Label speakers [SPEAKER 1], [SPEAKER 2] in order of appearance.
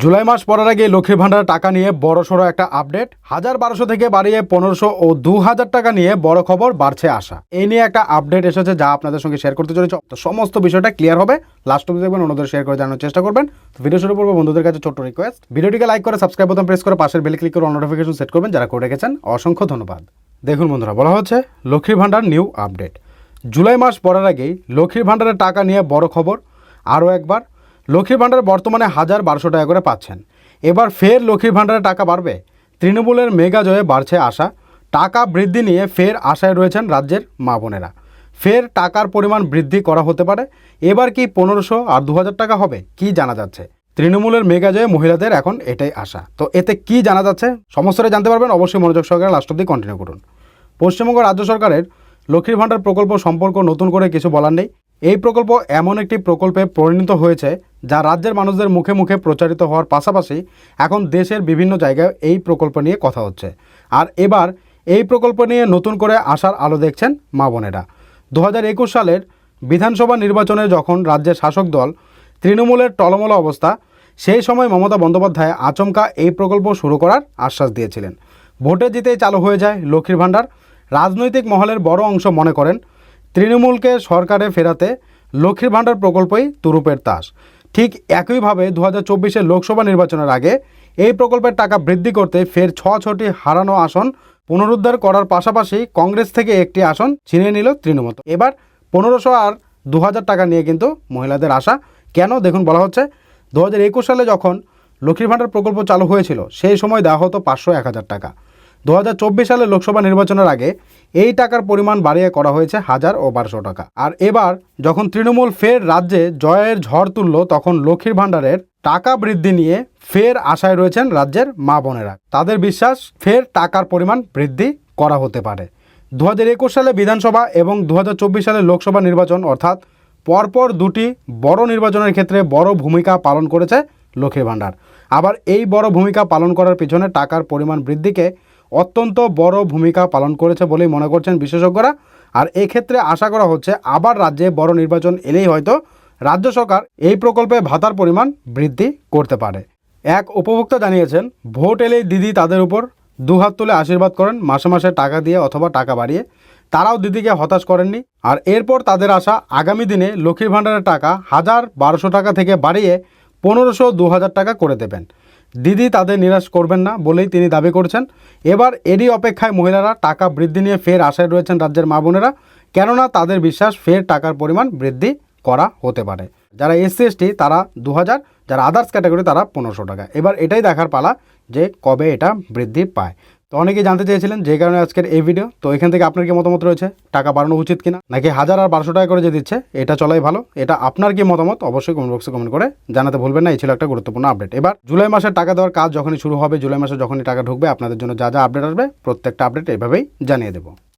[SPEAKER 1] জুলাই মাস পড়ার আগে লক্ষ্মীর ভাণ্ডারের টাকা নিয়ে বড় সড়ো একটা আপডেট। হাজার বারোশো থেকে বাড়িয়ে পনেরোশো ও দু হাজার টাকা নিয়ে বড় খবর বাড়ছে আসা এই নিয়ে একটা আপডেট এসেছে যা আপনাদের সঙ্গে শেয়ার করতে চলেছে। তো সমস্ত বিষয়টা ক্লিয়ার হবে। লাস্ট অব্দি দেখবেন, অন্যদের শেয়ার করে জানানোর চেষ্টা করবেন। ভিডিও শুরু করব বন্ধুদের কাছে ছোট্ট রিকোয়েস্ট ভিডিওটিকে লাইক করে সাবস্ক্রাইব বোতাম প্রেস করে, পাশের বেল ক্লিক করে নোটিফিকেশন সেট করবেন। যারা করে রেখেছেন, অসংখ্য ধন্যবাদ। দেখুন বন্ধুরা, বলা হচ্ছে লক্ষ্মীর ভাণ্ডার নিউ আপডেট জুলাই মাস পড়ার আগেই লক্ষ্মীর ভাণ্ডারের টাকা নিয়ে বড় খবর। আরও একবার লক্ষ্মীর ভাণ্ডার বর্তমানে হাজার বারোশো টাকা করে পাচ্ছেন। এবার ফের লক্ষ্মীর ভাণ্ডারের টাকা বাড়বে। তৃণমূলের মেগা জয়ে বাড়ছে আশা। টাকা বৃদ্ধি নিয়ে ফের আশায় রয়েছেন রাজ্যের মা বোনেরা। ফের টাকার পরিমাণ বৃদ্ধি করা হতে পারে। এবার কি পনেরোশো আর দু হাজার টাকা হবে, কি জানা যাচ্ছে? তৃণমূলের মেগা জয়ে মহিলাদের এখন এটাই আশা। তো এতে কি জানা যাচ্ছে, সমস্তটা জানতে পারবেন। অবশ্যই মনোযোগ সহকারে লাস্ট অব্দি কন্টিনিউ করুন। পশ্চিমবঙ্গ রাজ্য সরকারের লক্ষ্মীর ভাণ্ডার প্রকল্প সম্পর্ক নতুন করে কিছু বলার নেই। এই প্রকল্প এমন একটি প্রকল্পে পরিণত হয়েছে যা রাজ্যের মানুষদের মুখে মুখে প্রচারিত হওয়ার পাশাপাশি এখন দেশের বিভিন্ন জায়গায় এই প্রকল্প নিয়ে কথা হচ্ছে। আর এবার এই প্রকল্প নিয়ে নতুন করে আসার আলো দেখছেন মা বোনেরা। দু হাজার একুশ সালের বিধানসভা নির্বাচনে যখন রাজ্যের শাসক দল তৃণমূলের টলমল অবস্থা, সেই সময় মমতা বন্দ্যোপাধ্যায় আচমকা এই প্রকল্প শুরু করার আশ্বাস দিয়েছিলেন। ভোটে জিতেই চালু হয়ে যায় লক্ষ্মীর ভাণ্ডার। রাজনৈতিক মহলের বড় অংশ মনে করেন তৃণমূলকে সরকারে ফেরাতে লক্ষ্মীর ভাণ্ডার প্রকল্পই তুরুপের তাস। ঠিক একইভাবে দু হাজার লোকসভা নির্বাচনের আগে এই প্রকল্পের টাকা বৃদ্ধি করতে ফের ছ ছটি হারানো আসন পুনরুদ্ধার করার পাশাপাশি কংগ্রেস থেকে একটি আসন ছিনিয়ে নিল তৃণমূল। এবার পনেরোশো আর দু হাজার টাকা নিয়ে কিন্তু মহিলাদের আশা। কেন? দেখুন, বলা হচ্ছে দু হাজার একুশ সালে যখন লক্ষ্মীর ভাণ্ডার প্রকল্প চালু হয়েছিল, সেই সময় দেওয়া হতো পাঁচশো এক হাজার টাকা। দু হাজার চব্বিশ সালে লোকসভা নির্বাচনের আগে এই টাকার পরিমাণ বাড়িয়ে করা হয়েছে হাজার ও বারোশো টাকা। আর এবার যখন তৃণমূল ফের রাজ্যে জয়ের ঝড় তুলল, তখন লক্ষ্মীর ভাণ্ডারের টাকা বৃদ্ধি নিয়ে ফের আশায় রয়েছেন রাজ্যের মা বোনেরা। তাদের বিশ্বাস, ফের টাকার পরিমাণ বৃদ্ধি করা হতে পারে। দু হাজার একুশ সালে বিধানসভা এবং দু হাজার চব্বিশ সালে লোকসভা নির্বাচন, অর্থাৎ পরপর দুটি বড় নির্বাচনের ক্ষেত্রে বড় ভূমিকা পালন করেছে লক্ষ্মীর ভাণ্ডার। আবার এই বড় ভূমিকা পালন করার পিছনে টাকার পরিমাণ বৃদ্ধিকে অত্যন্ত বড় ভূমিকা পালন করেছে বলেই মনে করছেন বিশেষজ্ঞরা। আর এই ক্ষেত্রে আশা করা হচ্ছে আবার রাজ্যে বড় নির্বাচন এলেই হয়তো রাজ্য সরকার এই প্রকল্পে ভাতার পরিমাণ বৃদ্ধি করতে পারে। এক উপভোক্তা জানিয়েছেন, ভোট এলেই দিদি তাদের উপর দুহাত তুলে আশীর্বাদ করেন, মাসে মাসে টাকা দিয়ে অথবা টাকা বাড়িয়ে। তারাও দিদিকে হতাশ করেননি। আর এরপর তাদের আশা আগামী দিনে লক্ষ্মীর ভাণ্ডারের টাকা হাজার বারোশো টাকা থেকে বাড়িয়ে পনেরোশো দু হাজার টাকা করে দেবেন। দিদি তাদের নিরাশ করবেন না বলেই তিনি দাবি করছেন। এবার এরই অপেক্ষায় মহিলারা টাকা বৃদ্ধি নিয়ে ফের আশায় রয়েছেন রাজ্যের মা বোনেরা। কেননা তাদের বিশ্বাস ফের টাকার পরিমাণ বৃদ্ধি করা হতে পারে। যারা এসসি, এসটি, তারা দু হাজার যারা আদার্স ক্যাটাগরি তারা পনেরোশো টাকা। এবার এটাই দেখার পালা যে কবে এটা বৃদ্ধি পায়। তো অনেকে জানতে চেয়েছিলেন যে কারণে আজকের এই ভিডিও তো এখান থেকে আপনার কি মতামত রয়েছে? টাকা বাড়ানো উচিত কিনা? নাকি হাজার আর বারোশো টাকা করে যে দিচ্ছে, এটা চলাই ভালো? এটা আপনার কি মতামত? অবশ্যই কমেন্ট বক্সে কমেন্ট করে জানাতে ভুলবেন না। এই ছিল একটা গুরুত্বপূর্ণ আপডেট এবার জুলাই মাসের টাকা দেওয়ার কাজ যখনই শুরু হবে, জুলাই মাসে যখনই টাকা ঢুকবে, আপনাদের জন্য যা যা আপডেট আসবে, প্রত্যেকটা আপডেট এভাবেই জানিয়ে দেবো।